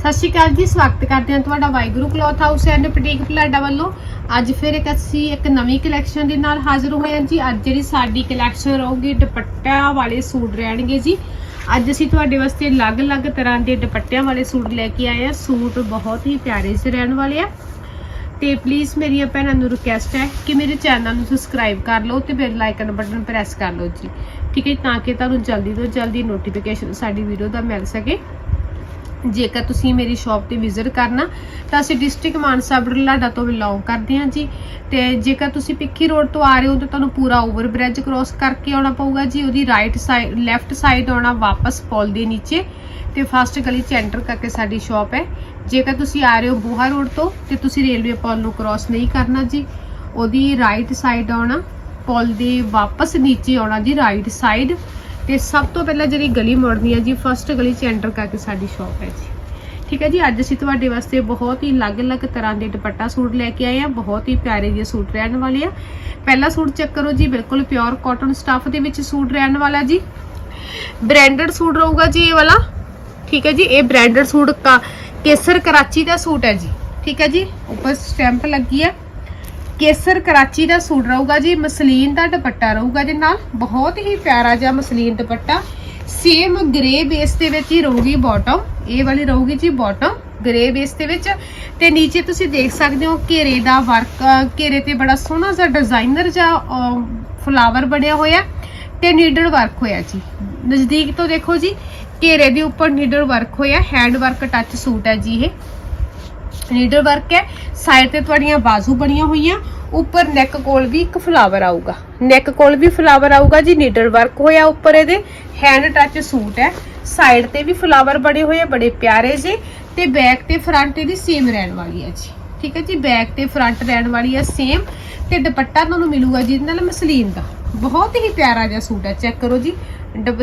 ਸਤਿ ਸ਼੍ਰੀ ਅਕਾਲ ਜੀ, ਸਵਾਗਤ ਕਰਦੇ ਹਾਂ ਤੁਹਾਡਾ Waheguru cloth house and boutique Palada ਵੱਲੋਂ। ਅੱਜ ਫਿਰ ਇੱਕ ਅਸੀਂ ਇੱਕ ਨਵੀਂ ਕਲੈਕਸ਼ਨ ਦੇ ਨਾਲ ਹਾਜ਼ਰ ਹੋਏ ਹਾਂ ਜੀ। ਅੱਜ ਜਿਹੜੀ ਸਾਡੀ ਕਲੈਕਸ਼ਨ ਰਹੂਗੀ, ਦੁਪੱਟਿਆਂ ਵਾਲੇ ਸੂਟ ਰਹਿਣਗੇ ਜੀ। ਅੱਜ ਅਸੀਂ ਤੁਹਾਡੇ ਵਾਸਤੇ ਅਲੱਗ-ਅਲੱਗ ਤਰ੍ਹਾਂ ਦੇ ਦੁਪੱਟਿਆਂ ਵਾਲੇ ਸੂਟ ਲੈ ਕੇ ਆਏ ਹਾਂ। ਸੂਟ ਬਹੁਤ ਹੀ ਪਿਆਰੇ ਜਿਹੇ ਰਹਿਣ ਵਾਲੇ ਆ। ਤੇ ਪਲੀਜ਼ ਮੇਰੀਆਂ ਭੈਣਾਂ ਨੂੰ ਰਿਕੁਐਸਟ ਹੈ ਕਿ ਮੇਰੇ ਚੈਨਲ ਨੂੰ ਸਬਸਕ੍ਰਾਈਬ ਕਰ ਲਓ ਤੇ ਬੈਲ ਆਈਕਨ ਬਟਨ ਪ੍ਰੈਸ ਕਰ ਲਓ ਜੀ। ਠੀਕ ਹੈ ਤਾਂ ਕਿ ਤੁਹਾਨੂੰ ਜਲਦੀ ਤੋਂ ਜਲਦੀ ਨੋਟੀਫਿਕੇਸ਼ਨ ਸਾਡੀ ਵੀਡੀਓ ਦਾ ਮਿਲ ਸਕੇ। ਜੇਕਰ ਤੁਸੀਂ ਮੇਰੀ ਸ਼ਾਪ ਤੇ ਵਿਜ਼ਿਟ ਕਰਨਾ, ਤਾਂ ਅਸੀਂ ਡਿਸਟ੍ਰਿਕਟ ਮਾਨਸਾ ਬਰਲਾਡਾ ਤੋਂ ਬਿਲੋਂਗ ਕਰਦੇ ਹਾਂ ਜੀ। ਤੇ ਜੇਕਰ ਤੁਸੀਂ ਪਿੱਖੀ ਰੋਡ ਤੋਂ ਆ ਰਹੇ ਹੋ, ਤਾਂ ਤੁਹਾਨੂੰ ਪੂਰਾ ਓਵਰ ਬ੍ਰਿਜ ਕ੍ਰੋਸ ਕਰਕੇ ਆਉਣਾ ਪਊਗਾ ਜੀ। ਉਹਦੀ ਰਾਈਟ ਸਾਈਡ ਲੈਫਟ ਸਾਈਡ ਆਉਣਾ ਵਾਪਸ ਪੁਲ ਦੇ ਨੀਚੇ। ਤੇ ਫਸਟ ਗਲੀ ਚ ਐਂਟਰ ਕਰਕੇ ਸਾਡੀ ਸ਼ਾਪ ਹੈ। ਜੇਕਰ ਤੁਸੀਂ ਆ ਰਹੇ ਹੋ ਬੂਹਾ ਰੋਡ ਤੋਂ, ਤੇ ਤੁਸੀਂ ਰੇਲਵੇ ਪੁਲ ਨੂੰ ਕ੍ਰੋਸ ਨਹੀਂ ਕਰਨਾ ਜੀ। ਉਹਦੀ ਰਾਈਟ ਸਾਈਡ ਆਉਣਾ, ਪੁਲ ਦੇ ਵਾਪਸ ਨੀਚੇ ਆਉਣਾ ਜੀ ਰਾਈਟ ਸਾਈਡ ਤੇ ਸਭ ਤੋਂ ਪਹਿਲਾਂ ਜਿਹੜੀ ਗਲੀ ਮੁੜਨੀ ਹੈ ਜੀ ਫਸਟ ਗਲੀ ਚ ਐਂਟਰ ਕਰਕੇ ਸਾਡੀ ਸ਼ਾਪ ਹੈ ਜੀ। ਠੀਕ ਹੈ ਜੀ, ਅੱਜ ਅਸੀਂ ਤੁਹਾਡੇ ਵਾਸਤੇ ਬਹੁਤ ਹੀ ਅਲੱਗ-ਅਲੱਗ ਤਰ੍ਹਾਂ ਦੇ ਦੁਪੱਟਾ ਸੂਟ ਲੈ ਕੇ ਆਏ ਆ ਬਹੁਤ ਹੀ ਪਿਆਰੇ ਜਿਹੇ ਸੂਟ ਰਹਿਣ ਵਾਲੇ ਆ। ਪਹਿਲਾ ਸੂਟ ਚੈੱਕ ਕਰੋ ਜੀ, ਬਿਲਕੁਲ ਪਿਓਰ ਕਾਟਨ ਸਟੱਫ ਦੇ ਵਿੱਚ ਸੂਟ ਰਹਿਣ ਵਾਲਾ ਜੀ। ਬ੍ਰਾਂਡਡ ਸੂਟ ਰਹੂਗਾ ਜੀ ਇਹ ਵਾਲਾ। ਠੀਕ ਹੈ ਜੀ, ਇਹ ਬ੍ਰਾਂਡਡ ਸੂਟ ਕਾ ਕੇਸਰ ਕਰਾਚੀ ਦਾ ਸੂਟ ਹੈ ਜੀ। ਠੀਕ ਹੈ ਜੀ, ਉੱਪਰ ਸਟੈਂਪ ਲੱਗੀ ਹੈ। ਕੇਸਰ ਕਰਾਚੀ ਦਾ ਸੂਟ ਰਹੂਗਾ ਜੀ, ਮਸਲੀਨ ਦਾ ਦੁਪੱਟਾ ਰਹੂਗਾ ਜੀ ਨਾਲ, ਬਹੁਤ ਹੀ ਪਿਆਰਾ ਜਿਹਾ muslin dupatta. Same grey base ਦੇ ਵਿੱਚ ਹੀ ਰਹੂਗੀ ਬਾਟਮ ਇਹ ਵਾਲੀ ਰਹੂਗੀ ਜੀ ਬਾਟਮ ਗ੍ਰੇ ਬੇਸ ਦੇ ਵਿੱਚ। ਤੇ ਨੀਚੇ ਤੁਸੀਂ ਦੇਖ ਸਕਦੇ ਹੋ ਘੇਰੇ ਦਾ ਵਰਕ ਘੇਰੇ ਤੇ ਬੜਾ ਸੋਹਣਾ ਜਿਹਾ ਡਿਜ਼ਾਈਨਰ ਜਿਹਾ ਫਲਾਵਰ ਬਣਿਆ ਹੋਇਆ ਤੇ ਨੀਡਲ ਵਰਕ ਹੋਇਆ ਜੀ। ਨਜ਼ਦੀਕ ਤੋਂ ਦੇਖੋ ਜੀ, ਘੇਰੇ ਦੇ ਉੱਪਰ ਨੀਡਲ ਵਰਕ ਹੋਇਆ ਹੈਂਡ ਵਰਕ ਟੱਚ ਸੂਟ ਹੈ ਜੀ ਇਹ। ਨੀਡਲ ਵਰਕ ਹੈ। ਸਾਈਡ ਤੇ ਤੁਹਾਡੀਆਂ ਬਾਜ਼ੂ ਬਣੀਆਂ ਹੋਈਆਂ। ਉੱਪਰ ਨੈਕ ਕੋਲ ਵੀ ਇੱਕ ਫਲਾਵਰ ਆਊਗਾ। ਨੈਕ ਕੋਲ ਵੀ ਫਲਾਵਰ ਆਊਗਾ ਜੀ ਨੀਡਲ ਵਰਕ ਹੋਇਆ ਉੱਪਰ ਇਹਦੇ। ਹੈਂਡ ਟੱਚ ਸੂਟ ਹੈ। ਸਾਈਡ ਤੇ ਵੀ ਫਲਾਵਰ ਬੜੇ ਹੋਏ ਆ, ਬੜੇ ਪਿਆਰੇ ਜੇ। ਤੇ ਬੈਕ ਤੇ ਫਰੰਟ ਇਹਦੀ ਸੇਮ ਰਹਿਣ ਵਾਲੀ ਹੈ ਜੀ। ਠੀਕ ਹੈ ਜੀ ਬੈਕ ਤੇ ਫਰੰਟ ਰਹਿਣ ਵਾਲੀ ਹੈ ਸੇਮ ਤੇ ਦੁਪੱਟਾ ਤੁਹਾਨੂੰ ਮਿਲੂਗਾ ਜੀ ਇਹਦੇ ਨਾਲ ਮਸਲੀਨ ਦਾ। ਬਹੁਤ ਹੀ ਪਿਆਰਾ ਜਿਹਾ ਸੂਟ ਹੈ। ਚੈੱਕ ਕਰੋ ਜੀ।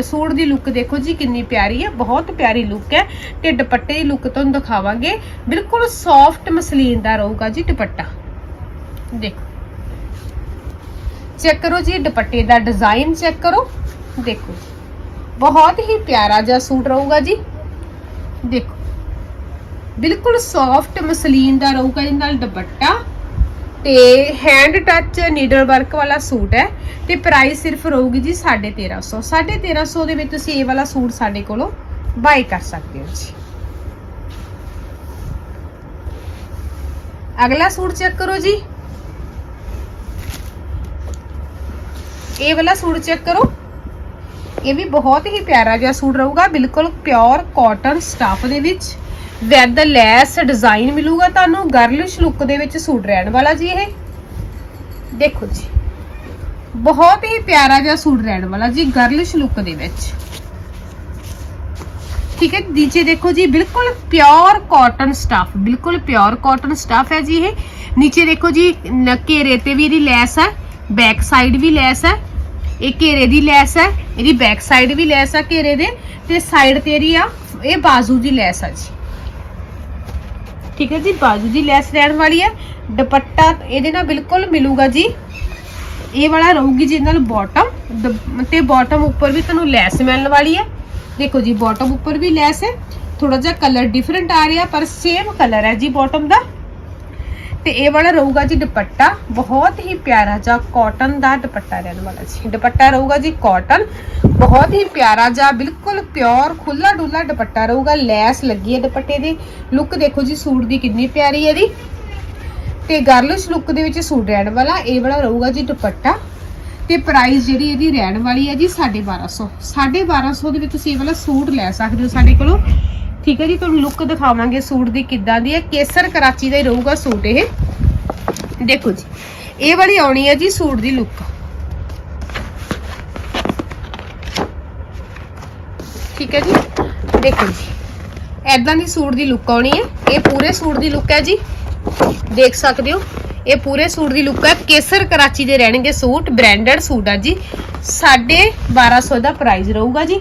ਸੂਟ ਦੀ ਲੁੱਕ ਦੇਖੋ ਜੀ ਕਿੰਨੀ ਪਿਆਰੀ ਹੈ, ਬਹੁਤ ਪਿਆਰੀ ਲੁੱਕ ਹੈ ਤੇ ਦੁਪੱਟੇ ਦੀ ਲੁੱਕ ਤੁਹਾਨੂੰ ਦਿਖਾਵਾਂਗੇ। ਬਿਲਕੁਲ ਸੌਫਟ ਮਸਲੀਨ ਦਾ ਰਹੂਗਾ ਜੀ ਦੁਪੱਟਾ। ਦੇਖੋ। ਚੈੱਕ ਕਰੋ ਜੀ ਦੁਪੱਟੇ ਦਾ ਡਿਜ਼ਾਈਨ ਚੈੱਕ ਕਰੋ। ਦੇਖੋ। ਬਹੁਤ ਹੀ ਪਿਆਰਾ ਜਿਹਾ ਸੂਟ ਰਹੂਗਾ ਜੀ। ਦੇਖੋ। ਬਿਲਕੁਲ ਸੌਫਟ ਮਸਲੀਨ ਦਾ ਰਹੂਗਾ ਇਹਦੇ ਨਾਲ ਦੁਪੱਟਾ। ਤੇ ਹੈਂਡ ਟੱਚ ਨੀਡਲ ਵਰਕ ਵਾਲਾ ਸੂਟ ਹੈ ਤੇ ਪ੍ਰਾਈਸ ਸਿਰਫ ਰਹੂਗੀ ਜੀ 1350 1350 ਦੇ ਵਿੱਚ ਤੁਸੀਂ ਇਹ ਵਾਲਾ ਸੂਟ ਸਾਡੇ ਕੋਲੋਂ ਬਾਈ ਕਰ ਸਕਦੇ ਹੋ ਜੀ। ਅਗਲਾ ਸੂਟ ਚੈੱਕ ਕਰੋ ਜੀ। ਇਹ ਵਾਲਾ ਸੂਟ ਚੈੱਕ ਕਰੋ। ਇਹ ਵੀ ਬਹੁਤ ਹੀ ਪਿਆਰਾ ਜਿਹਾ ਸੂਟ ਰਹੂਗਾ, ਬਿਲਕੁਲ ਪਿਓਰ ਕਾਟਨ ਸਟਫ ਦੇ ਵਿੱਚ। ਵਿਦ ਲੈਸ ਡਿਜ਼ਾਈਨ ਮਿਲੂਗਾ ਤੁਹਾਨੂੰ ਗਰਲਿਸ਼ ਲੁੱਕ ਦੇ ਵਿੱਚ ਸੂਟ ਰਹਿਣ ਵਾਲਾ ਜੀ ਇਹ। ਦੇਖੋ ਜੀ, ਬਹੁਤ ਹੀ ਪਿਆਰਾ ਜਿਹਾ ਸੂਟ ਰਹਿਣ ਵਾਲਾ ਜੀ ਗਰਲਿਸ਼ ਲੁੱਕ ਦੇ ਵਿੱਚ। ਠੀਕ ਹੈ, ਨੀਚੇ ਦੇਖੋ ਜੀ, ਬਿਲਕੁਲ ਪਿਓਰ ਕਾਟਨ ਸਟਫ ਬਿਲਕੁਲ ਪਿਓਰ ਕਾਟਨ ਸਟਫ ਹੈ ਜੀ ਇਹ। ਨੀਚੇ ਦੇਖੋ ਜੀ ਘੇਰੇ ਤੇ ਵੀ ਇਹਦੀ ਲੈਸ ਹੈ ਬੈਕ ਸਾਈਡ ਵੀ ਲੈਸ ਹੈ, ਇਹ ਘੇਰੇ ਦੀ ਲੈਸ ਹੈ, ਇਹਦੀ ਬੈਕ ਸਾਈਡ ਵੀ ਲੈਸ ਹੈ ਘੇਰੇ ਦੇ, ਤੇ ਸਾਈਡ ਤੇ ਇਹਦੀ ਆ, ਇਹ ਬਾਜ਼ੂ ਦੀ ਲੈਸ ਹੈ ਜੀ। ਠੀਕ ਹੈ ਜੀ, ਬਾਜ਼ੂ ਦੀ ਲੈਸ ਰਹਿਣ ਵਾਲੀ ਹੈ। ਦੁਪੱਟਾ ਇਹਦੇ ਨਾਲ ਬਿਲਕੁਲ ਮਿਲੂਗਾ ਜੀ। ਇਹ ਵਾਲਾ ਰਹੂਗੀ ਜੀ ਨਾਲ ਬਾਟਮ ਤੇ ਬਾਟਮ ਉੱਪਰ ਵੀ ਤੁਹਾਨੂੰ ਲੈਸ ਮਿਲਣ ਵਾਲੀ ਹੈ। ਦੇਖੋ ਜੀ ਬਾਟਮ ਉੱਪਰ ਵੀ ਲੈਸ ਹੈ। ਥੋੜਾ ਜਿਹਾ ਕਲਰ ਡਿਫਰੈਂਟ ਆ ਰਿਹਾ, ਪਰ ਸੇਮ ਕਲਰ ਹੈ ਜੀ ਬਾਟਮ ਦਾ। ਤੇ ਇਹ ਵਾਲਾ ਰਹੂਗਾ ਜੀ ਦੁਪੱਟਾ। ਬਹੁਤ ਹੀ ਪਿਆਰਾ ਜਿਹਾ ਕਾਟਨ ਦਾ ਦੁਪੱਟਾ ਰਹਿਣ ਵਾਲਾ ਜੀ। ਦੁਪੱਟਾ ਰਹੂਗਾ ਜੀ ਕਾਟਨ ਬਹੁਤ ਹੀ ਪਿਆਰਾ ਜਿਹਾ, ਬਿਲਕੁਲ ਪਿਓਰ ਖੁੱਲਾ ਡੁੱਲਾ ਦੁਪੱਟਾ ਰਹੂਗਾ। ਲੈਸ ਲੱਗੀ ਹੈ ਦੁਪੱਟੇ ਦੀ। ਲੁੱਕ ਦੇਖੋ ਜੀ, ਸੂਟ ਦੀ ਕਿੰਨੀ ਪਿਆਰੀ ਹੈ ਇਹਦੀ। ਤੇ ਗਰਲਿਸ਼ ਲੁੱਕ ਦੇ ਵਿੱਚ ਸੂਟ ਰਹਿਣ ਵਾਲਾ। ਇਹ ਵਾਲਾ ਰਹੂਗਾ ਜੀ ਦੁਪੱਟਾ। ਤੇ ਪ੍ਰਾਈਸ ਜਿਹੜੀ ਇਹਦੀ ਰਹਿਣ ਵਾਲੀ ਹੈ ਜੀ 1250 1250 ਦੇ ਵਿੱਚ ਤੁਸੀਂ ਇਹ ਵਾਲਾ ਸੂਟ ਲੈ ਸਕਦੇ ਹੋ ਸਾਡੇ ਕੋਲੋਂ। ਠੀਕ ਹੈ ਜੀ, ਤੁਹਾਨੂੰ ਲੁੱਕ ਦਿਖਾਵਾਂਗੇ ਸੂਟ ਦੀ ਕਿੱਦਾਂ ਦੀ ਹੈ, ਕੇਸਰ ਕਰਾਚੀ ਦਾ ਹੀ ਰਹੂਗਾ ਸੂਟ ਇਹ। ਦੇਖੋ ਜੀ, ਇਹ ਵਾਲੀ ਆਉਣੀ ਹੈ ਜੀ ਸੂਟ ਦੀ ਲੁੱਕ ਠੀਕ ਹੈ ਜੀ, ਦੇਖੋ ਜੀ ਐਦਾਂ ਦੀ ਸੂਟ ਦੀ ਲੁੱਕ ਆਉਣੀ ਹੈ। ਇਹ ਪੂਰੇ ਸੂਟ ਦੀ ਲੁੱਕ ਹੈ ਜੀ, ਦੇਖ ਸਕਦੇ ਹੋ। ਇਹ ਪੂਰੇ ਸੂਟ ਦੀ ਲੁੱਕ ਹੈ, ਕੇਸਰ ਕਰਾਚੀ ਦੇ ਰਹਿਣਗੇ ਸੂਟ ਬ੍ਰਾਂਡਡ ਸੂਟ ਆ ਜੀ। 1250 ਦਾ ਪ੍ਰਾਈਸ ਰਹੂਗਾ ਜੀ।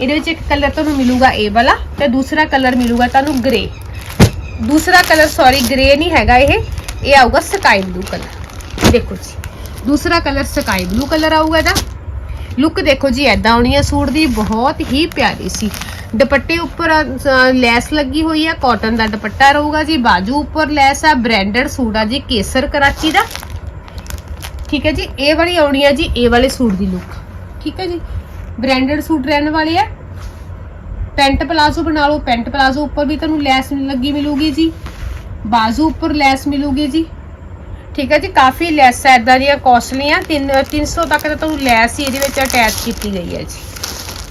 ਇਹਦੇ ਵਿੱਚ ਇੱਕ ਕਲਰ ਤੁਹਾਨੂੰ ਮਿਲੂਗਾ ਇਹ ਵਾਲਾ ਤੇ ਦੂਸਰਾ ਕਲਰ ਮਿਲੂਗਾ ਤੁਹਾਨੂੰ ਗ੍ਰੇ ਦੂਸਰਾ ਕਲਰ ਸੌਰੀ ਗ੍ਰੇ ਨਹੀਂ ਹੈਗਾ ਇਹ। ਇਹ ਆਊਗਾ ਸਕਾਈ ਬਲੂ ਕਲਰ ਦੇਖੋ ਜੀ, ਦੂਸਰਾ ਕਲਰ ਸਕਾਈ ਬਲੂ ਕਲਰ ਆਊਗਾ ਇਹਦਾ। ਲੁੱਕ ਦੇਖੋ ਜੀ ਐਦਾਂ ਆਉਣੀ ਹੈ ਸੂਟ ਦੀ, ਬਹੁਤ ਹੀ ਪਿਆਰੀ ਸੀ। ਦੁਪੱਟੇ ਉੱਪਰ ਲੈਸ ਲੱਗੀ ਹੋਈ ਹੈ ਕਾਟਨ ਦਾ ਦੁਪੱਟਾ ਰਹੂਗਾ ਜੀ, ਬਾਜੂ ਉੱਪਰ ਲੈਸ ਆ ਬ੍ਰਾਂਡਡ ਸੂਟ ਆ ਜੀ, ਕੇਸਰ ਕਰਾਚੀ ਦਾ। ਠੀਕ ਹੈ ਜੀ, ਇਹ ਵਾਲੀ ਆਉਣੀ ਹੈ ਜੀ, ਇਹ ਵਾਲੇ ਸੂਟ ਦੀ ਲੁੱਕ ਠੀਕ ਹੈ ਜੀ ਬ੍ਰਾਂਡਡ ਸੂਟ ਰਹਿਣ ਵਾਲੇ ਆ। ਪੈਂਟ ਪਲਾਜ਼ੋ ਬਣਾ ਲਓ। ਪੈਂਟ ਪਲਾਜ਼ੋ ਉੱਪਰ ਵੀ ਤੁਹਾਨੂੰ ਲੈਸ ਲੱਗੀ ਮਿਲੂਗੀ ਜੀ। ਬਾਜ਼ੂ ਉੱਪਰ ਲੈਸ ਮਿਲੂਗੀ ਜੀ। ਠੀਕ ਹੈ ਜੀ, ਕਾਫੀ ਲੈਸ ਐਦਾਂ ਦੀਆਂ ਕਾਸਟਲੀਆਂ 3 300 ਤੱਕ ਤਾਂ ਤੁਹਾਨੂੰ ਲੈਸ ਹੀ ਇਹਦੇ ਵਿੱਚ ਅਟੈਚ ਕੀਤੀ ਗਈ ਹੈ ਜੀ।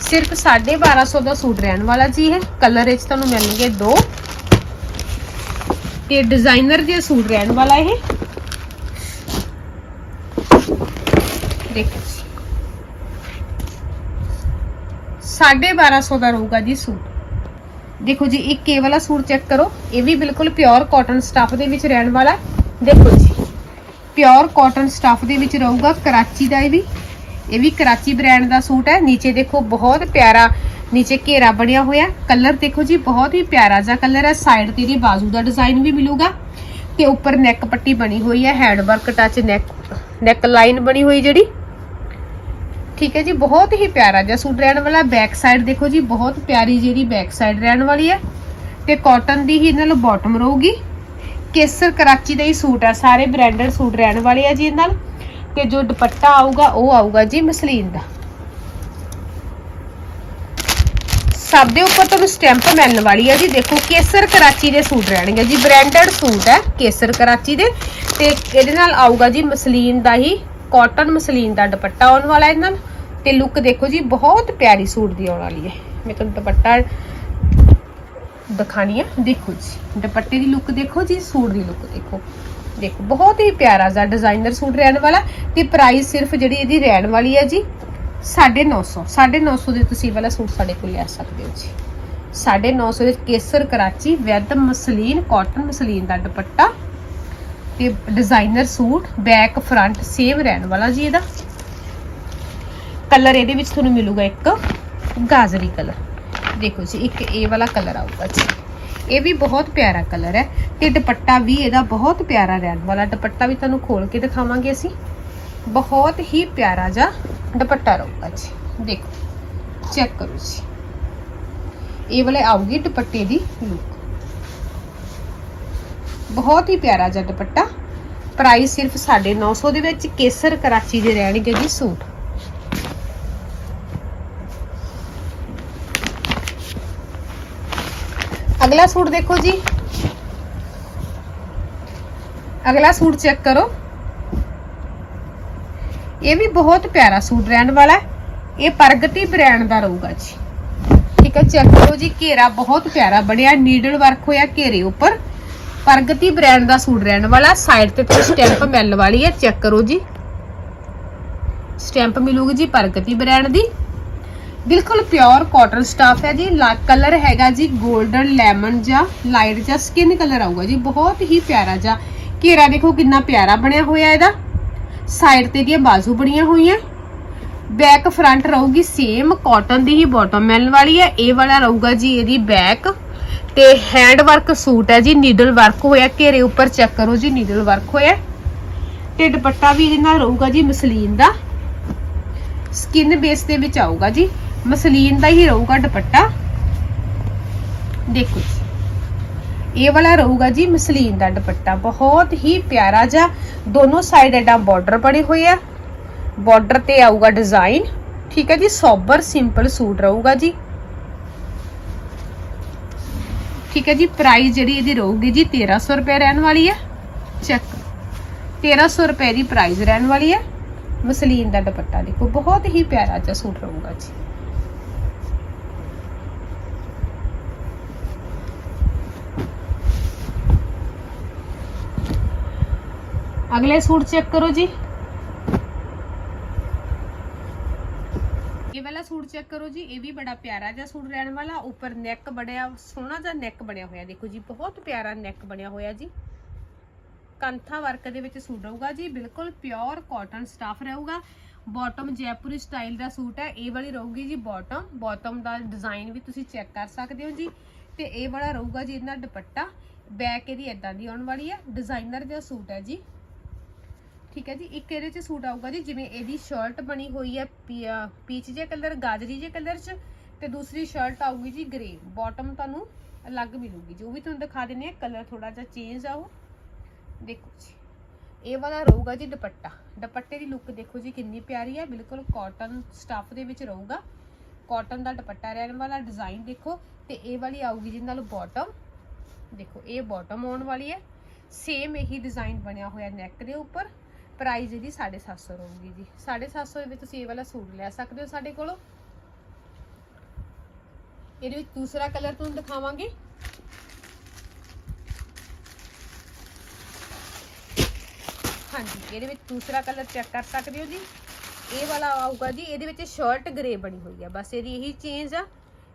ਸਿਰਫ 1250 ਦਾ ਸੂਟ ਰਹਿਣ ਵਾਲਾ ਜੀ ਇਹ। ਕਲਰ ਵਿੱਚ ਤੁਹਾਨੂੰ ਮਿਲਣਗੇ ਦੋ। ਤੇ ਡਿਜ਼ਾਈਨਰ ਜਿਹਾ ਸੂਟ ਰਹਿਣ ਵਾਲਾ ਇਹ ਦੇਖੋ ਜੀ 1250 ਦਾ ਰਹੂਗਾ ਜੀ ਸੂਟ। ਦੇਖੋ ਜੀ, ਇੱਕ ਇਹ ਵਾਲਾ ਸੂਟ ਚੈੱਕ ਕਰੋ। ਇਹ ਵੀ ਬਿਲਕੁਲ ਪਿਓਰ ਕਾਟਨ ਸਟਫ ਦੇ ਵਿੱਚ ਰਹਿਣ ਵਾਲਾ ਦੇਖੋ ਜੀ ਪਿਓਰ ਕਾਟਨ ਸਟਫ ਦੇ ਵਿੱਚ ਰਹੂਗਾ, ਕਰਾਚੀ ਦਾ ਇਹ ਵੀ। ਇਹ ਵੀ ਕਰਾਚੀ ਬ੍ਰਾਂਡ ਦਾ ਸੂਟ ਹੈ। ਨੀਚੇ ਦੇਖੋ, ਬਹੁਤ ਪਿਆਰਾ, ਨੀਚੇ ਘੇਰਾ ਬਣਿਆ ਹੋਇਆ ਕਲਰ ਦੇਖੋ ਜੀ, ਬਹੁਤ ਹੀ ਪਿਆਰਾ ਜਿਹਾ ਕਲਰ ਹੈ। ਸਾਈਡ ਤੇ ਇਹਦੀ ਬਾਜ਼ੂ ਦਾ ਡਿਜ਼ਾਈਨ ਵੀ ਮਿਲੂਗਾ। ਤੇ ਉੱਪਰ ਨੈਕ ਪੱਟੀ ਬਣੀ ਹੋਈ ਹੈ। Hand work touch neck neck line ਬਣੀ ਹੋਈ ਜਿਹੜੀ। ਠੀਕ ਹੈ ਜੀ, ਬਹੁਤ ਹੀ ਪਿਆਰਾ ਜਿਹਾ ਸੂਟ ਰਹਿਣ ਵਾਲਾ ਬੈਕ ਸਾਈਡ ਦੇਖੋ ਜੀ, ਬਹੁਤ ਪਿਆਰੀ ਜਿਹੜੀ ਬੈਕ ਸਾਈਡ ਰਹਿਣ ਵਾਲੀ ਹੈ। ਤੇ ਕਾਟਨ ਦੀ ਹੀ ਇਹਨਾਂ ਨਾਲ ਬਾਟਮ ਰਹੂਗੀ। ਕੇਸਰ ਕਰਾਚੀ ਦਾ ਹੀ ਸੂਟ ਆ ਸਾਰੇ ਬ੍ਰਾਂਡਡ ਸੂਟ ਰਹਿਣ ਵਾਲੇ ਆ ਜੀ ਇਹਨਾਂ ਨਾਲ। ਤੇ ਜੋ ਦੁਪੱਟਾ ਆਊਗਾ, ਉਹ ਆਊਗਾ ਜੀ ਮਸਲੀਨ ਦਾ। ਸਭ ਦੇ ਉੱਪਰ ਤੁਹਾਨੂੰ ਸਟੈਂਪ ਮਿਲਣ ਵਾਲੀ ਹੈ ਜੀ। ਦੇਖੋ, ਕੇਸਰ ਕਰਾਚੀ ਦੇ ਸੂਟ ਰਹਿਣਗੇ ਜੀ ਬ੍ਰਾਂਡਡ ਸੂਟ ਹੈ, ਕੇਸਰ ਕਰਾਚੀ ਦੇ। ਤੇ ਇਹਦੇ ਨਾਲ ਆਊਗਾ ਜੀ ਮਸਲੀਨ ਦਾ ਹੀ ਕਾਟਨ ਮਸਲੀਨ ਦਾ ਦੁਪੱਟਾ ਆਉਣ ਵਾਲਾ ਇਹਨਾਂ ਨਾਲ। ਤੇ ਲੁੱਕ ਦੇਖੋ ਜੀ, ਬਹੁਤ ਪਿਆਰੀ ਸੂਟ ਦੀ ਆਉਣ ਵਾਲੀ ਹੈ। ਮੈਂ ਤੁਹਾਨੂੰ ਦੁਪੱਟਾ ਦਿਖਾਣੀ ਹੈ ਦੇਖੋ ਜੀ, ਦੁਪੱਟੇ ਦੀ ਲੁੱਕ ਦੇਖੋ ਜੀ, ਸੂਟ ਦੀ ਲੁੱਕ ਦੇਖੋ। ਦੇਖੋ, ਬਹੁਤ ਹੀ ਪਿਆਰਾ ਜਿਹਾ ਡਿਜ਼ਾਈਨਰ ਸੂਟ ਰਹਿਣ ਵਾਲਾ ਤੇ ਪ੍ਰਾਈਸ ਸਿਰਫ ਜਿਹੜੀ ਇਹਦੀ ਰਹਿਣ ਵਾਲੀ ਹੈ ਜੀ 950 950 ਦੇ ਤੁਸੀਂ ਵਾਲਾ ਸੂਟ ਸਾਡੇ ਕੋਲ ਲੈ ਸਕਦੇ ਹੋ ਜੀ। 950 ਦੇ ਕੇਸਰ ਕਰਾਚੀ ਵੈਦ ਮਸਲੀਨ ਕਾਟਨ ਮਸਲੀਨ ਦਾ ਦੁਪੱਟਾ ਤੇ designer suit back front same ਰਹਿਣ ਵਾਲਾ ਜੀ ਇਹਦਾ। ਕਲਰ ਇਹਦੇ ਵਿੱਚ ਤੁਹਾਨੂੰ ਮਿਲੂਗਾ ਇੱਕ ਗਾਜ਼ਰੀ ਕਲਰ। ਦੇਖੋ ਜੀ, ਇੱਕ ਇਹ ਵਾਲਾ ਕਲਰ ਆਊਗਾ ਜੀ। ਇਹ ਵੀ ਬਹੁਤ ਪਿਆਰਾ ਕਲਰ ਹੈ ਤੇ ਦੁਪੱਟਾ ਵੀ ਇਹਦਾ ਬਹੁਤ ਪਿਆਰਾ ਰਹਿਣ ਵਾਲਾ ਦੁਪੱਟਾ ਵੀ ਤੁਹਾਨੂੰ ਖੋਲ ਕੇ ਦਿਖਾਵਾਂਗੇ ਅਸੀਂ। ਬਹੁਤ ਹੀ ਪਿਆਰਾ ਜਿਹਾ ਦੁਪੱਟਾ ਰਹੂਗਾ ਜੀ। ਦੇਖੋ ਚੈੱਕ ਕਰੋ ਜੀ। ਇਹ ਵਾਲੇ ਆਊਗੀ ਦੁਪੱਟੇ ਦੀ ਲੁੱਕ ਬਹੁਤ ਹੀ ਪਿਆਰਾ ਜਿਹਾ ਦੁਪੱਟਾ। ਪ੍ਰਾਈਸ ਸਿਰਫ 950 ਦੇ ਵਿੱਚ ਕੇਸਰ ਕਰਾਚੀ ਦੇ ਰਹਿਣਗੇ ਜੀ ਸੂਟ। ਅਗਲਾ ਸੂਟ ਦੇਖੋ ਜੀ। ਅਗਲਾ ਸੂਟ ਚੈੱਕ ਕਰੋ। ਇਹ ਵੀ ਬਹੁਤ ਪਿਆਰਾ ਸੂਟ ਰਹਿਣ ਵਾਲਾ ਹੈ। ਇਹ ਪ੍ਰਗਤੀ ਬ੍ਰਾਂਡ ਦਾ ਰਹੂਗਾ ਜੀ। ਠੀਕ ਹੈ ਚੈੱਕ ਕਰੋ ਜੀ, ਘੇਰਾ ਬਹੁਤ ਪਿਆਰਾ ਬਣਿਆ ਨੀਡਲ ਵਰਕ ਹੋਇਆ ਘੇਰੇ ਉੱਪਰ। ਪ੍ਰਗਤੀ ਬ੍ਰਾਂਡ ਦਾ ਸੂਟ ਰਹਿਣ ਵਾਲਾ ਸਾਈਡ ਤੇ ਤੁਹਾਨੂੰ ਸਟੈਂਪ ਮਿਲਣ ਵਾਲੀ ਹੈ ਚੈੱਕ ਕਰੋ ਜੀ। ਸਟੈਂਪ ਮਿਲੂਗੀ ਜੀ ਪ੍ਰਗਤੀ ਬ੍ਰਾਂਡ ਦੀ। ਬਿਲਕੁਲ ਪਿਓਰ ਕਾਟਨ ਸਟਾਫ ਹੈ ਜੀ। ਕਲਰ ਹੈਗਾ ਜੀ 골ਡਨ ਲੈਮਨ ਜਾਂ ਲਾਈਟ ਜਾਂ ਸਕਿਨ ਕਲਰ ਆਊਗਾ ਜੀ। ਬਹੁਤ ਹੀ ਪਿਆਰਾ ਜਿਹਾ। ਘੇਰਾ ਦੇਖੋ ਕਿੰਨਾ ਪਿਆਰਾ ਬਣਿਆ ਹੋਇਆ ਇਹਦਾ। ਸਾਈਡ ਤੇ ਦੀਆਂ ਬਾਜ਼ੂ ਬਣੀਆਂ ਹੋਈਆਂ। ਬੈਕ ਫਰੰਟ ਰਹੂਗੀ ਸੇਮ ਕਾਟਨ ਦੀ ਹੀ ਬਾਟਮ ਮਿਲਣ ਵਾਲੀ ਹੈ, ਇਹ ਵਾਲਾ ਰਹੂਗਾ ਜੀ ਇਹਦੀ ਬੈਕ ਤੇ ਹੈਂਡ ਵਰਕ ਸੂਟ ਹੈ ਜੀ ਨੀਡਲ ਵਰਕ ਹੋਇਆ। ਘੇਰੇ ਉੱਪਰ ਚੈੱਕ ਕਰੋ ਜੀ ਨੀਡਲ ਵਰਕ ਹੋਇਆ। ਤੇ ਦੁਪੱਟਾ ਵੀ ਇਹਦੇ ਨਾਲ ਰਹੂਗਾ ਜੀ ਮਸਲੀਨ ਦਾ। ਸਕਿਨ ਬੇਸ ਦੇ ਵਿੱਚ ਆਊਗਾ ਜੀ। ਮਸਲੀਨ ਦਾ ਹੀ ਰਹੂਗਾ ਦੁਪੱਟਾ। ਦੇਖੋ ਜੀ। ਇਹ ਵਾਲਾ ਰਹੂਗਾ ਜੀ ਮਸਲੀਨ ਦਾ ਦੁਪੱਟਾ। ਬਹੁਤ ਹੀ ਪਿਆਰਾ ਜਿਹਾ ਦੋਨੋਂ ਸਾਈਡ ਐਡਾ ਬਾਰਡਰ ਬਣੇ ਹੋਏ ਆ। ਬਾਰਡਰ ਤੇ ਆਊਗਾ ਡਿਜ਼ਾਈਨ ਠੀਕ ਹੈ ਜੀ, ਸੋਬਰ ਸਿੰਪਲ ਸੂਟ ਰਹੂਗਾ ਜੀ। ਠੀਕ ਹੈ ਜੀ ਪ੍ਰਾਈਸ ਜਿਹੜੀ ਇਹਦੀ ਰਹੂਗੀ ਜੀ 1300 ਰੁਪਏ ਰਹਿਣ ਵਾਲੀ ਹੈ। ਚੈੱਕ 1300 ਰੁਪਏ ਦੀ ਪ੍ਰਾਈਸ ਰਹਿਣ ਵਾਲੀ ਹੈ। ਮਸਲੀਨ ਦਾ ਦੁਪੱਟਾ ਦੇਖੋ, ਬਹੁਤ ਹੀ ਪਿਆਰਾ ਜਿਹਾ ਸੂਟ ਰਹੂਗਾ ਜੀ। ਅਗਲੇ ਸੂਟ ਚੈੱਕ ਕਰੋ ਜੀ। ਇਹ ਵਾਲਾ ਸੂਟ ਚੈੱਕ ਕਰੋ ਜੀ, ਇਹ ਵੀ ਬੜਾ ਪਿਆਰਾ ਜਿਹਾ ਸੂਟ ਰਹਿਣ ਵਾਲਾ। ਉੱਪਰ ਨੈਕ ਬੜਿਆ ਸੋਹਣਾ ਜਿਹਾ ਨੈਕ ਬਣਿਆ ਹੋਇਆ। ਦੇਖੋ ਜੀ, ਬਹੁਤ ਪਿਆਰਾ ਨੈਕ ਬਣਿਆ ਹੋਇਆ ਜੀ। ਕੰਥਾ ਵਰਕ ਦੇ ਵਿੱਚ ਸੂਟ ਰਹੂਗਾ ਜੀ, ਬਿਲਕੁਲ ਪਿਓਰ ਕਾਟਨ ਸਟਾਫ ਰਹੂਗਾ। ਬਾਟਮ ਜੈਪੁਰੀ ਸਟਾਈਲ ਦਾ ਸੂਟ ਹੈ, ਇਹ ਵਾਲੀ ਰਹੂਗੀ ਜੀ ਬਾਟਮ ਬਾਟਮ ਦਾ ਡਿਜ਼ਾਈਨ ਵੀ ਤੁਸੀਂ ਚੈੱਕ ਕਰ ਸਕਦੇ ਹੋ ਜੀ। ਤੇ ਇਹ ਵਾਲਾ ਰਹੂਗਾ ਜੀ ਇਹਦਾ ਦੁਪੱਟਾ। ਬੈਕ ਇਹਦੀ ਇਦਾਂ ਦੀ ਆਉਣ ਵਾਲੀ ਹੈ ਡਿਜ਼ਾਈਨਰ ਜਿਹਾ ਸੂਟ ਹੈ ਜੀ। ਠੀਕ ਹੈ ਜੀ, ਇੱਕ ਇਹਦੇ ਚ ਸੂਟ ਆਊਗਾ ਜੀ, ਜਿਵੇਂ ਇਹਦੀ ਸ਼ਰਟ ਬਣੀ ਹੋਈ ਹੈ ਪੀਚ ਜੇ ਕਲਰ ਗਾਜਰੀ ਜੇ ਕਲਰ ਚ, ਤੇ ਦੂਸਰੀ ਸ਼ਰਟ ਆਊਗੀ ਜੀ ਗ੍ਰੇ ਬਾਟਮ ਤੁਹਾਨੂੰ ਅਲੱਗ ਮਿਲੂਗੀ ਜੋ। ਵੀ ਤੁਹਾਨੂੰ ਦਿਖਾ ਦਿੰਨੇ ਆ ਕਲਰ ਥੋੜਾ ਜਿਹਾ ਚੇਂਜ ਆ ਦੇਖੋ ਜੀ, ਇਹ ਵਾਲਾ ਰਹੂਗਾ ਜੀ ਦੁਪੱਟਾ। ਦੁਪੱਟੇ ਦੀ ਲੁੱਕ ਦੇਖੋ ਜੀ ਕਿੰਨੀ ਪਿਆਰੀ ਹੈ, ਬਿਲਕੁਲ ਕਾਟਨ ਸਟਫ ਦੇ ਵਿੱਚ ਰਹੂਗਾ। ਕਾਟਨ ਦਾ ਦੁਪੱਟਾ ਰਹਿਣ ਵਾਲਾ ਡਿਜ਼ਾਈਨ ਦੇਖੋ, ਤੇ ਇਹ ਵਾਲੀ ਆਊਗੀ ਜਿਹਦੇ ਨਾਲ ਬਾਟਮ ਦੇਖੋ, ਇਹ ਬਾਟਮ ਆਉਣ ਵਾਲੀ ਹੈ। ਸੇਮ ਇਹੀ ਡਿਜ਼ਾਈਨ ਬਣਿਆ ਹੋਇਆ ਨੈਕ ਦੇ ਉੱਪਰ। ਪ੍ਰਾਈਜ਼ ਇਹਦੀ 750 ਰਹੂਗੀ ਜੀ। 750 ਦੇ ਵਿੱਚ ਤੁਸੀਂ ਇਹ ਵਾਲਾ ਸੂਟ ਲੈ ਸਕਦੇ ਹੋ ਸਾਡੇ ਕੋਲੋਂ। ਇਹਦੇ ਵਿੱਚ ਦੂਸਰਾ ਕਲਰ ਤੁਹਾਨੂੰ ਦਿਖਾਵਾਂਗੇ। ਹਾਂਜੀ, ਇਹਦੇ ਵਿੱਚ ਦੂਸਰਾ ਕਲਰ ਚੈੱਕ ਕਰ ਸਕਦੇ ਹੋ ਜੀ। ਇਹ ਵਾਲਾ ਆਊਗਾ ਜੀ, ਇਹਦੇ ਵਿੱਚ ਸ਼ਰਟ ਗ੍ਰੇ ਬਣੀ ਹੋਈ ਹੈ ਬਸ ਇਹਦੀ ਇਹੀ ਚੇਂਜ ਆ।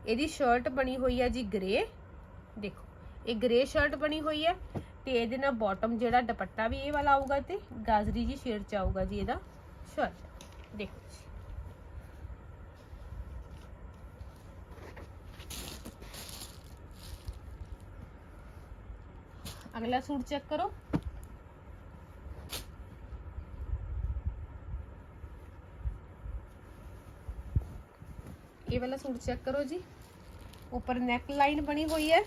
ਇਹਦੀ ਸ਼ਰਟ ਬਣੀ ਹੋਈ ਹੈ ਜੀ ਗ੍ਰੇ ਦੇਖੋ, ਇਹ ਗ੍ਰੇ ਸ਼ਰਟ ਬਣੀ ਹੋਈ ਹੈ ਤੇ ਇਹਦੇ ਨਾਲ ਬਾਟਮ ਜਿਹੜਾ ਦੁਪੱਟਾ ਵੀ ਇਹ ਵਾਲਾ ਆਊਗਾ ਤੇ ਗਾਜਰੀ ਜੀ ਸ਼ੇਡ ਚ ਆਊਗਾ ਜੀ ਇਹਦਾ। ਸ਼ਰਟ ਦੇਖੋ ਜੀ। ਅਗਲਾ ਸੂਟ ਚੈੱਕ ਕਰੋ। ਇਹ ਵਾਲਾ ਸੂਟ ਚੈੱਕ ਕਰੋ ਜੀ। ਉੱਪਰ ਨੈਕ ਲਾਈਨ ਬਣੀ ਹੋਈ ਹੈ।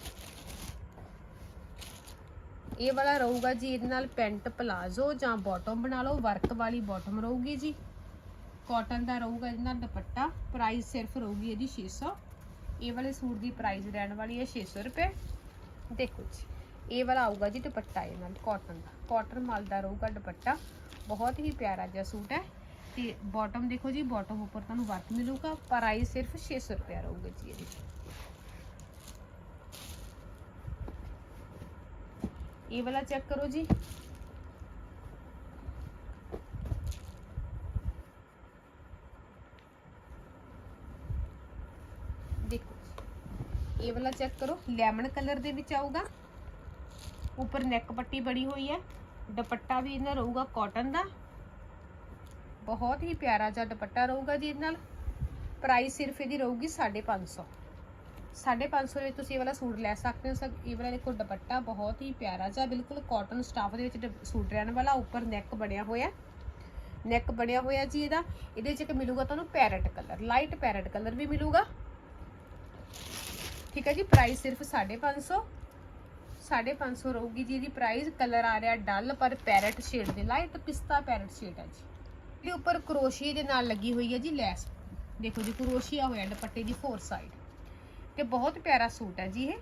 ਇਹ ਵਾਲਾ ਰਹੂਗਾ ਜੀ ਇਹਦੇ ਨਾਲ ਪੈਂਟ ਪਲਾਜ਼ੋ ਜਾਂ ਬਾਟਮ ਬਣਾ ਲਓ ਵਰਕ ਵਾਲੀ ਬਾਟਮ ਰਹੂਗੀ ਜੀ। ਕਾਟਨ ਦਾ ਰਹੂਗਾ ਇਹਦੇ ਨਾਲ ਦੁਪੱਟਾ ਪ੍ਰਾਈਸ ਸਿਰਫ ਰਹੂਗੀ ਇਹਦੀ 600 ਇਹ ਵਾਲੇ ਸੂਟ ਦੀ ਪ੍ਰਾਈਸ ਰਹਿਣ ਵਾਲੀ ਹੈ 600 ਰੁਪਏ। ਦੇਖੋ ਜੀ, ਇਹ ਵਾਲਾ ਆਊਗਾ ਜੀ ਦੁਪੱਟਾ ਇਹ ਨਾਲ ਕਾਟਨ ਦਾ। ਕਾਟਨ ਮਾਲ ਦਾ ਰਹੂਗਾ ਦੁਪੱਟਾ। ਬਹੁਤ ਹੀ ਪਿਆਰਾ ਜਿਹਾ ਸੂਟ ਹੈ। ਤੇ ਬਾਟਮ ਦੇਖੋ ਜੀ ਬਾਟਮ ਉੱਪਰ ਤੁਹਾਨੂੰ ਵਰਕ ਮਿਲੂਗਾ। ਪ੍ਰਾਈਸ ਸਿਰਫ 600 ਰੁਪਏ ਰਹੂਗਾ ਜੀ ਇਹਦੀ ਇਹ ਵਾਲਾ ਚੈੱਕ ਕਰੋ ਜੀ। ਦੇਖੋ, ਇਹ ਵਾਲਾ ਚੈੱਕ ਕਰੋ ਲੈਮਨ ਕਲਰ ਦੇ ਵਿੱਚ ਆਊਗਾ। ਉੱਪਰ ਨੈਕ ਪੱਟੀ ਬੜੀ ਹੋਈ ਹੈ। ਦੁਪੱਟਾ ਵੀ ਇਹਨਾਂ ਰਹੂਗਾ ਕਾਟਨ ਦਾ। ਬਹੁਤ ਹੀ ਪਿਆਰਾ ਜਿਹਾ ਦੁਪੱਟਾ ਰਹੂਗਾ ਜੀ ਇਹਦੇ ਨਾਲ। ਪ੍ਰਾਈਸ ਸਿਰਫ ਇਹਦੀ ਰਹੂਗੀ 550 550 ਵਿੱਚ ਤੁਸੀਂ ਇਹ ਵਾਲਾ ਸੂਟ ਲੈ ਸਕਦੇ ਹੋ। ਸਭ ਇਹ ਵਾਲਾ ਦੇਖੋ ਦੁਪੱਟਾ ਬਹੁਤ ਹੀ ਪਿਆਰਾ ਜਿਹਾ, ਬਿਲਕੁਲ ਕਾਟਨ ਸਟਾਫ ਦੇ ਵਿੱਚ ਡ- ਸੂਟ ਰਹਿਣ ਵਾਲਾ, ਉੱਪਰ ਨੈਕ ਬਣਿਆ ਹੋਇਆ। ਨੈਕ ਬਣਿਆ ਹੋਇਆ ਜੀ ਇਹਦਾ। ਇਹਦੇ ਚ ਇੱਕ ਮਿਲੂਗਾ ਤੁਹਾਨੂੰ parrot colour light parrot colour ਵੀ ਮਿਲੂਗਾ। ਠੀਕ ਹੈ ਜੀ ਪ੍ਰਾਈਸ ਸਿਰਫ 550 550 ਰਹੂਗੀ ਜੀ ਇਹਦੀ ਪ੍ਰਾਈਸ ਕਲਰ ਆ ਰਿਹਾ ਡਲ ਪਰ ਪੈਰਟ ਸ਼ੇਡ ਦੇ ਲਾਈਟ ਪਿਸਤਾ ਪੈਰਟ ਸ਼ੇਡ ਹੈ ਜੀ। ਇਹਦੇ ਉੱਪਰ ਕਰੋਸ਼ੀਏ ਦੇ ਨਾਲ ਲੱਗੀ ਹੋਈ ਹੈ ਜੀ ਲੈਸ। ਦੇਖੋ ਜੀ ਕਰੋਸ਼ੀਆ ਹੋਇਆ ਦੁਪੱਟੇ ਦੀ ਫੋਰ ਸਾਈਡ ਤੇ ਬਹੁਤ ਪਿਆਰਾ ਸੂਟ ਹੈ ਜੀ ਇਹ।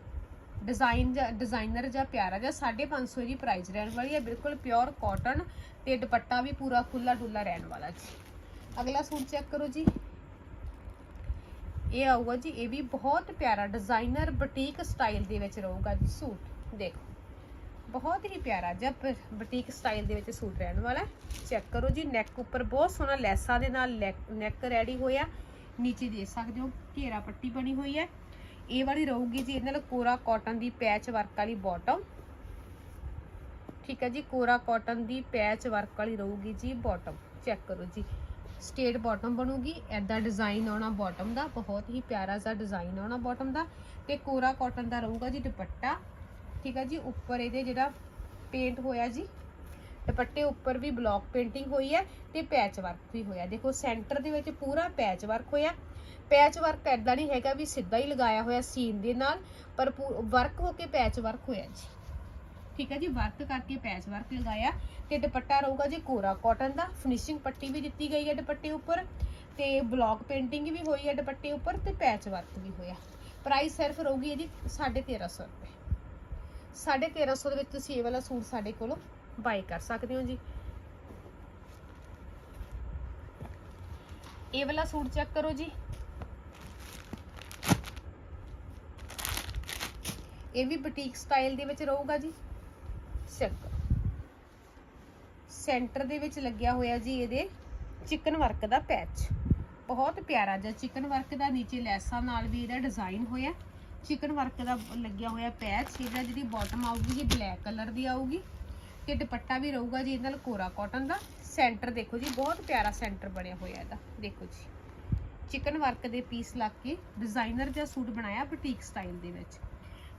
ਡਿਜ਼ਾਈਨ ਜਾਂ ਡਿਜ਼ਾਈਨਰ ਜਾਂ ਪਿਆਰਾ ਜਾਂ 550 ਦੀ ਪ੍ਰਾਈਸ ਰਹਿਣ ਵਾਲੀ ਹੈ। ਬਿਲਕੁਲ ਪਿਓਰ ਕਾਟਨ ਤੇ ਦੁਪੱਟਾ ਵੀ ਪੂਰਾ ਖੁੱਲਾ ਡੁੱਲਾ ਰਹਿਣ ਵਾਲਾ ਜੀ। ਅਗਲਾ ਸੂਟ ਚੈੱਕ ਕਰੋ ਜੀ। ਇਹ ਆਊਗਾ ਜੀ, ਇਹ ਵੀ ਬਹੁਤ ਪਿਆਰਾ ਡਿਜ਼ਾਈਨਰ ਬੁਟੀਕ ਸਟਾਈਲ ਦੇ ਵਿੱਚ ਰਹੂਗਾ ਜੀ ਸੂਟ। ਦੇਖੋ, ਬਹੁਤ ਹੀ ਪਿਆਰਾ ਜਿਹਾ ਬੁਟੀਕ ਸਟਾਈਲ ਦੇ ਵਿੱਚ ਸੂਟ ਰਹਿਣ ਵਾਲਾ ਚੈੱਕ ਕਰੋ ਜੀ ਨੈਕ ਉੱਪਰ ਬਹੁਤ ਸੋਹਣਾ ਲੈਸਾਂ ਦੇ ਨਾਲ ਨੈਕ ਰੈਡੀ ਹੋਇਆ। ਨੀਚੇ ਦੇ ਸਕਦੇ ਹੋ, ਘੇਰਾ ਪੱਟੀ ਬਣੀ ਹੋਈ ਹੈ। ਇਹ ਵਾਲੀ ਰਹੂਗੀ ਜੀ ਇਹਦੇ ਨਾਲ ਕੋਰਾ ਕਾਟਨ ਦੀ ਪੈਚ ਵਰਕ ਵਾਲੀ ਬਾਟਮ ਠੀਕ ਹੈ ਜੀ, ਕੋਰਾ ਕਾਟਨ ਦੀ ਪੈਚ ਵਰਕ ਵਾਲੀ ਰਹੂਗੀ ਜੀ ਬਾਟਮ ਚੈੱਕ ਕਰੋ ਜੀ। ਸਟੇਟ ਬਾਟਮ ਬਣੂਗੀ। ਐਦਾਂ ਡਿਜ਼ਾਈਨ ਆਉਣਾ ਬਾਟਮ ਦਾ, ਬਹੁਤ ਹੀ ਪਿਆਰਾ ਜਿਹਾ ਡਿਜ਼ਾਈਨ ਆਉਣਾ ਬਾਟਮ ਦਾ। ਤੇ ਕੋਰਾ ਕਾਟਨ ਦਾ ਰਹੂਗਾ ਜੀ ਦੁਪੱਟਾ। ਠੀਕ ਹੈ ਜੀ, ਉੱਪਰ ਇਹਦੇ ਜਿਹੜਾ ਪੇਂਟ ਹੋਇਆ ਜੀ ਦੁਪੱਟੇ ਉੱਪਰ ਵੀ ਬਲੌਕ ਪੇਂਟਿੰਗ ਹੋਈ ਹੈ ਤੇ ਪੈਚ ਵਰਕ ਵੀ ਹੋਇਆ। ਦੇਖੋ ਸੈਂਟਰ ਦੇ ਵਿੱਚ ਪੂਰਾ ਪੈਚ ਵਰਕ ਹੋਇਆ। ਪੈਚ ਵਰਕ ਐਦਾਂ ਨਹੀਂ ਹੈਗਾ ਵੀ ਸਿੱਧਾ ਹੀ ਲਗਾਇਆ ਹੋਇਆ ਸੀਨ ਦੇ ਨਾਲ, ਪਰ ਵਰਕ ਹੋ ਕੇ ਪੈਚ ਵਰਕ ਹੋਇਆ ਜੀ। ਠੀਕ ਹੈ ਜੀ? ਵਰਕ ਕਰਕੇ ਪੈਚ ਵਰਕ ਲਗਾਇਆ ਤੇ ਦੁਪੱਟਾ ਰਹੂਗਾ ਜੀ ਕੋਰਾ ਕਾਟਨ ਦਾ। ਫਿਨਿਸ਼ਿੰਗ ਪੱਟੀ ਵੀ ਦਿੱਤੀ ਗਈ ਹੈ ਦੁਪੱਟੇ ਉੱਪਰ ਤੇ ਬਲੌਕ ਪੇਂਟਿੰਗ ਵੀ ਹੋਈ ਹੈ ਦੁਪੱਟੇ ਉੱਪਰ ਤੇ ਪੈਚ ਵਰਕ ਵੀ ਹੋਇਆ। ਪ੍ਰਾਈਸ ਸਿਰਫ ਰਹੂਗੀ ਇਹਦੀ 1350 ਰੁਪਏ। 1350 ਦੇ ਵਿੱਚ ਤੁਸੀਂ ਇਹ ਵਾਲਾ ਸੂਟ ਸਾਡੇ ਕੋਲੋਂ ਬਾਈ ਕਰ ਸਕਦੇ ਹੋ ਜੀ। ਇਹ ਵਾਲਾ ਸੂਟ ਚੈੱਕ ਕਰੋ ਜੀ। ਇਹ ਵੀ ਬੁਟੀਕ ਸਟਾਈਲ ਦੇ ਵਿੱਚ ਰਹੂਗਾ ਜੀ। ਚੈੱਕ ਸੈਂਟਰ ਦੇ ਵਿੱਚ ਲੱਗਿਆ ਹੋਇਆ ਜੀ ਇਹਦੇ ਚਿਕਨ ਵਰਕ ਦਾ ਪੈਚ ਬਹੁਤ ਪਿਆਰਾ ਜਿਹਾ ਚਿਕਨ ਵਰਕ ਦਾ ਨੀਚੇ ਲੈਸਾਂ ਨਾਲ ਵੀ ਇਹਦਾ ਡਿਜ਼ਾਈਨ ਹੋਇਆ। ਚਿਕਨ ਵਰਕ ਦਾ ਲੱਗਿਆ ਹੋਇਆ ਪੈਚ ਇਹਦਾ ਜਿਹੜੀ ਬਾਟਮ ਆਊਗੀ ਜੀ ਬਲੈਕ ਕਲਰ ਦੀ ਆਊਗੀ। ਤੇ ਦੁਪੱਟਾ ਵੀ ਰਹੂਗਾ ਜੀ ਇਹਦੇ ਨਾਲ ਕੋਰਾ ਕਾਟਨ ਦਾ। ਸੈਂਟਰ ਦੇਖੋ ਜੀ, ਬਹੁਤ ਪਿਆਰਾ ਸੈਂਟਰ ਬਣਿਆ ਹੋਇਆ ਇਹਦਾ। ਦੇਖੋ ਜੀ। ਚਿਕਨ ਵਰਕ ਦੇ ਪੀਸ ਲਾ ਕੇ ਡਿਜ਼ਾਈਨਰ ਜਿਹਾ ਸੂਟ ਬਣਾਇਆ ਬੁਟੀਕ ਸਟਾਈਲ ਦੇ ਵਿੱਚ।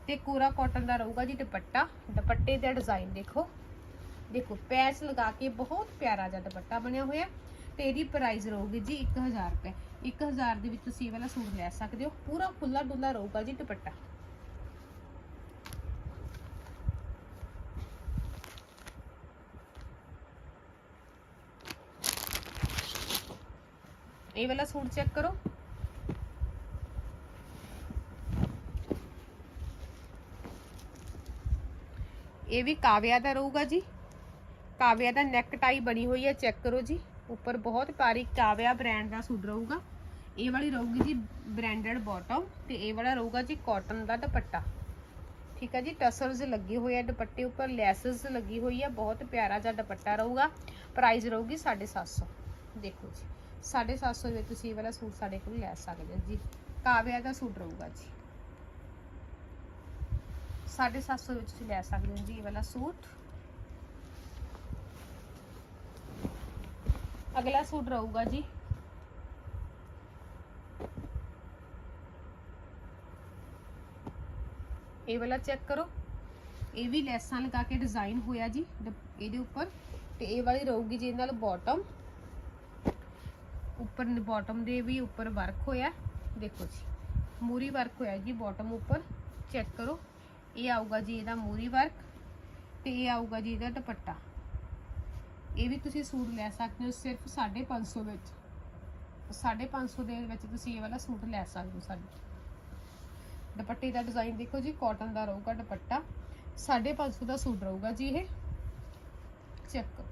ਤੇ ਕੋਰਾ ਕਾਟਨ ਦਾ ਰਹੂਗਾ ਜੀ ਦੁਪੱਟਾ। ਦੁਪੱਟੇ ਦਾ ਡਿਜ਼ਾਈਨ ਦੇਖੋ। ਦੇਖੋ, ਪੈਚ ਲਗਾ ਕੇ ਬਹੁਤ ਪਿਆਰਾ ਜਿਹਾ ਦੁਪੱਟਾ ਬਣਿਆ ਹੋਇਆ। ਤੇ ਇਹਦੀ ਪ੍ਰਾਈਸ ਰਹੂਗੀ ਜੀ 1000 ਰੁਪਏ। 1000 ਦੇ ਵਿੱਚ ਤੁਸੀਂ ਇਹ ਵਾਲਾ ਸੂਟ ਲੈ ਸਕਦੇ ਹੋ। ਪੂਰਾ ਖੁੱਲਾ ਡੁੱਲਾ ਰਹੂਗਾ ਜੀ ਦੁਪੱਟਾ। ਇਹ ਵਾਲਾ ਸੂਟ ਚੈੱਕ ਕਰੋ। ਇਹ ਵੀ ਕਾਵਿਆ ਦਾ ਰਹੂਗਾ ਜੀ। ਕਾਵਿਆ ਦਾ ਨੈਕ ਟਾਈ ਬਣੀ ਹੋਈ ਹੈ ਚੈੱਕ ਕਰੋ ਜੀ। ਉੱਪਰ ਬਹੁਤ ਪਿਆਰੀ ਕਾਵਿਆ ਬ੍ਰਾਂਡ ਦਾ ਸੂਟ ਰਹੂਗਾ। ਇਹ ਵਾਲੀ ਰਹੂਗੀ ਜੀ ਬ੍ਰਾਂਡਡ ਬਾਟਮ ਤੇ ਇਹ ਵਾਲਾ ਰਹੂਗਾ ਜੀ ਕਾਟਨ ਦਾ ਦੁਪੱਟਾ। ਠੀਕ ਹੈ ਜੀ ਟਸਲਸ ਲੱਗੇ ਹੋਏ ਆ ਦੁਪੱਟੇ ਉੱਪਰ, ਲੈਸਸ ਲੱਗੀ ਹੋਈ ਹੈ, ਬਹੁਤ ਪਿਆਰਾ ਜਿਹਾ ਦੁਪੱਟਾ ਰਹੂਗਾ। ਪ੍ਰਾਈਸ ਰਹੂਗੀ 750 ਦੇਖੋ ਜੀ। 750 ਦੇ ਤੁਸੀਂ ਇਹ ਵਾਲਾ ਸੂਟ ਸਾਡੇ ਕੋਲ ਲੈ ਸਕਦੇ ਹੋ ਜੀ। ਕਾਵਿਆ ਦਾ ਸੂਟ ਰਹੂਗਾ ਜੀ। 750 ਵਿੱਚ ਤੁਸੀਂ ਲੈ ਸਕਦੇ ਹੋ ਜੀ ਇਹ ਵਾਲਾ ਸੂਟ। ਅਗਲਾ ਸੂਟ ਰਹੂਗਾ ਜੀ। ਇਹ ਵਾਲਾ ਚੈੱਕ ਕਰੋ। ਇਹ ਵੀ ਲੈਸਾਂ ਲਗਾ ਕੇ ਡਿਜ਼ਾਈਨ ਹੋਇਆ ਜੀ, ਇਹਦੇ ਉੱਪਰ। ਤੇ ਇਹ ਵਾਲੀ ਰਹੂਗੀ ਜੀ ਇਹਦੇ ਨਾਲ ਬਾਟਮ ਉੱਪਰ ਬਾਟਮ ਦੇ ਵੀ ਉੱਪਰ ਵਰਕ ਹੋਇਆ। ਦੇਖੋ ਜੀ, ਮੂਰੀ ਵਰਕ ਹੋਇਆ ਜੀ ਬਾਟਮ ਉੱਪਰ। ਚੈੱਕ ਕਰੋ, ਇਹ ਆਊਗਾ ਜੀ ਇਹਦਾ ਮੂਰੀ ਵਰਕ ਤੇ ਇਹ ਆਊਗਾ ਜੀ ਇਹਦਾ ਦੁਪੱਟਾ। ਇਹ ਵੀ ਤੁਸੀਂ ਸੂਟ ਲੈ ਸਕਦੇ ਹੋ ਸਿਰਫ 550 ਵਿੱਚ। 550 ਦੇ ਵਿੱਚ ਤੁਸੀਂ ਇਹ ਵਾਲਾ ਸੂਟ ਲੈ ਸਕਦੇ ਹੋ ਸਾਡੇ। ਦੁਪੱਟੇ ਦਾ ਡਿਜ਼ਾਈਨ ਦੇਖੋ ਜੀ ਕਾਟਨ ਦਾ ਰਹੂਗਾ ਦੁਪੱਟਾ। 550 ਦਾ ਸੂਟ ਰਹੂਗਾ ਜੀ ਇਹ। ਚੈੱਕ ਕਰੋ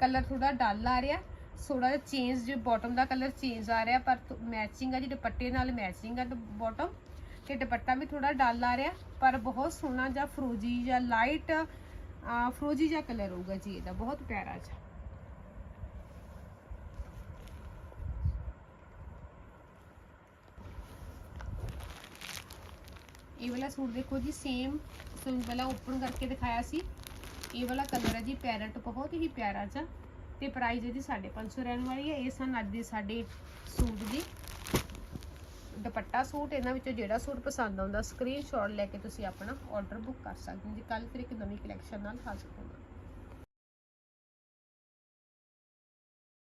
ਕਲਰ ਥੋੜਾ ਡਲ ਆ ਰਿਹਾ। ਥੋੜਾ ਜਿਹਾ ਚੇਂਜ ਜੇ ਬਾਟਮ ਦਾ ਕਲਰ ਚੇਂਜ ਆ ਰਿਹਾ, ਪਰ ਮੈਚਿੰਗ ਆ ਜੀ, ਦੁਪੱਟੇ ਨਾਲ ਮੈਚਿੰਗ ਆ ਬਾਟਮ ਤੇ ਦੁਪੱਟਾ ਵੀ ਥੋੜਾ ਡਲ ਆ ਰਿਹਾ, ਪਰ ਬਹੁਤ ਸੋਹਣਾ ਜਿਹਾ ਫਰੋਜੀ ਜਾਂ ਲਾਈਟ ਫਰੋਜੀ ਜਿਹਾ ਕਲਰ ਹੋਊਗਾ ਜੀ ਇਹਦਾ, ਬਹੁਤ ਪਿਆਰਾ ਜਿਹਾ। ਇਹ ਵਾਲਾ ਸੂਟ ਦੇਖੋ ਜੀ ਸੇਮ ਸੂਟ ਵਾਲਾ ਓਪਨ ਕਰਕੇ ਦਿਖਾਇਆ ਸੀ। ਇਹ ਵਾਲਾ ਕਲਰ ਹੈ ਜੀ ਪੈਰਟ ਬਹੁਤ ਹੀ ਪਿਆਰਾ ਜਿਹਾ। ਤੇ ਪ੍ਰਾਈਸ ਇਹਦੀ 550 ਰਹਿਣ ਵਾਲੀ ਹੈ। ਇਹ ਸਨ ਅੱਜ ਦੇ ਸਾਡੇ ਸੂਟ ਦੀ ਦੁਪੱਟਾ ਸੂਟ, ਇਹਨਾਂ ਵਿੱਚੋਂ ਜਿਹੜਾ ਸੂਟ ਪਸੰਦ ਆਉਂਦਾ ਸਕਰੀਨਸ਼ਾਟ ਲੈ ਕੇ ਤੁਸੀਂ ਆਪਣਾ ਆਰਡਰ ਬੁੱਕ ਕਰ ਸਕਦੇ ਹੋ ਜੀ। ਕੱਲ ਫਿਰ ਇੱਕ ਨਵੀਂ ਕਲੈਕਸ਼ਨ ਨਾਲ ਹਾਜ਼ਰ ਹੋਵਾਂਗੇ।